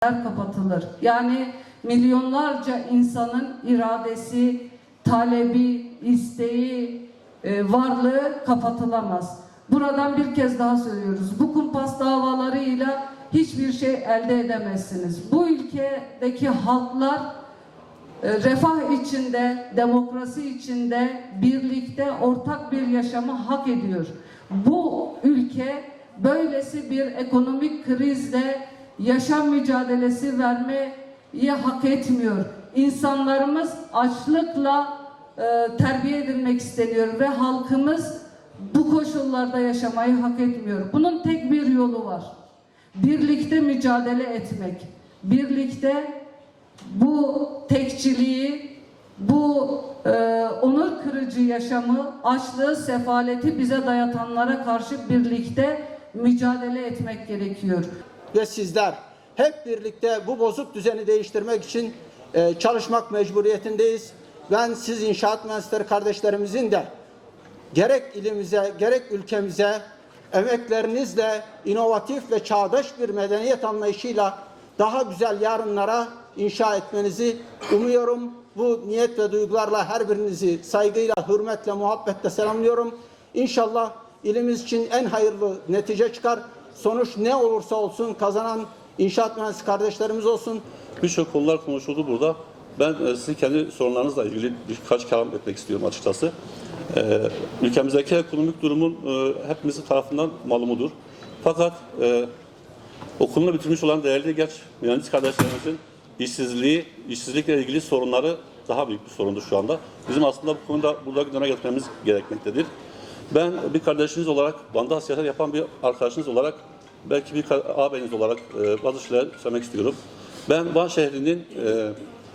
kapatılır. Yani milyonlarca insanın iradesi, talebi, isteği, e, varlığı kapatılamaz. Buradan bir kez daha söylüyoruz. Bu kumpas davalarıyla hiçbir şey elde edemezsiniz. Bu ülkedeki halklar e, refah içinde, demokrasi içinde, birlikte ortak bir yaşamı hak ediyor. Bu ülke böylesi bir ekonomik krizle yaşam mücadelesi vermeyi hak etmiyor. İnsanlarımız açlıkla e, terbiye edilmek isteniyor ve halkımız bu koşullarda yaşamayı hak etmiyor. Bunun tek bir yolu var. Birlikte mücadele etmek. Birlikte bu tekçiliği, bu e, onur kırıcı yaşamı, açlığı, sefaleti bize dayatanlara karşı birlikte mücadele etmek gerekiyor. Ve sizler hep birlikte bu bozuk düzeni değiştirmek için e, çalışmak mecburiyetindeyiz. Ben siz inşaat mühendisleri kardeşlerimizin de gerek ilimize gerek ülkemize emeklerinizle inovatif ve çağdaş bir medeniyet anlayışıyla daha güzel yarınlara inşa etmenizi umuyorum. Bu niyet ve duygularla her birinizi saygıyla, hürmetle, muhabbetle selamlıyorum. İnşallah ilimiz için en hayırlı netice çıkar. Sonuç ne olursa olsun kazanan inşaat mühendisi kardeşlerimiz olsun. Birçok konular konuşuldu burada. Ben e, sizin kendi sorunlarınızla ilgili birkaç kelam etmek istiyorum açıkçası. E, ülkemizdeki ekonomik durumun e, hepimizin tarafından malumudur. Fakat e, okulunu bitirmiş olan değerli genç mühendis kardeşlerimizin işsizliği, işsizlikle ilgili sorunları daha büyük bir sorundur şu anda. Bizim aslında bu konuda burada gündeme getirmemiz gerekmektedir. Ben bir kardeşiniz olarak, Van'da siyaset yapan bir arkadaşınız olarak, belki bir ağabeyiniz olarak e, bazı şeyler söylemek istiyorum. Ben Van şehrinin e,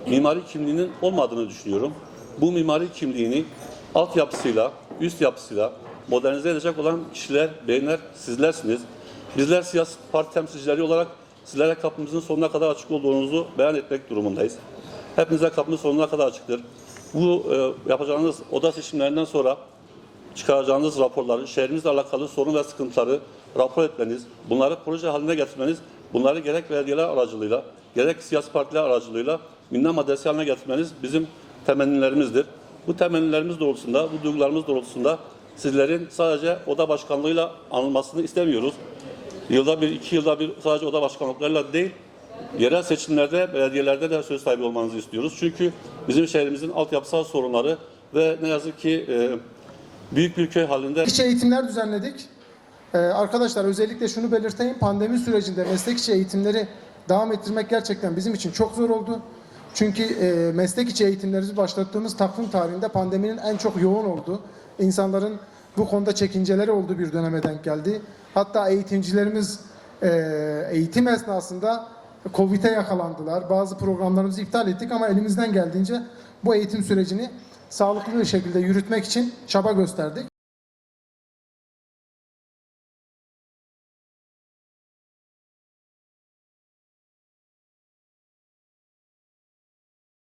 mimari kimliğinin olmadığını düşünüyorum. Bu mimari kimliğini altyapısıyla, üst yapısıyla modernize edecek olan kişiler, beyinler sizlersiniz. Bizler siyasi parti temsilcileri olarak sizlere kapımızın sonuna kadar açık olduğunuzu beyan etmek durumundayız. Hepinize kapımız sonuna kadar açıktır. Bu e, yapacağınız oda seçimlerinden sonra çıkaracağınız raporları, şehrinizle alakalı sorun ve sıkıntıları rapor etmeniz, bunları proje haline getirmeniz, bunları gerek belediyeler aracılığıyla, gerek siyasi partiler aracılığıyla gündem maddesi haline getirmeniz bizim temennilerimizdir. Bu temennilerimiz doğrultusunda, bu duygularımız doğrultusunda sizlerin sadece oda başkanlığıyla anılmasını istemiyoruz. Yılda bir, iki yılda bir sadece oda başkanlıklarıyla değil, yerel seçimlerde, belediyelerde de söz sahibi olmanızı istiyoruz. Çünkü bizim şehrimizin altyapısal sorunları ve ne yazık ki e, büyük bir köy halinde içi eğitimler düzenledik. Ee, arkadaşlar özellikle şunu belirteyim. Pandemi sürecinde meslek içi eğitimleri devam ettirmek gerçekten bizim için çok zor oldu. Çünkü e, meslek içi eğitimlerimizi başlattığımız takvim tarihinde pandeminin en çok yoğun olduğu, insanların bu konuda çekinceleri olduğu bir döneme denk geldi. Hatta eğitimcilerimiz e, eğitim esnasında Covid'e yakalandılar. Bazı programlarımızı iptal ettik ama elimizden geldiğince bu eğitim sürecini sağlıklı bir şekilde yürütmek için çaba gösterdik.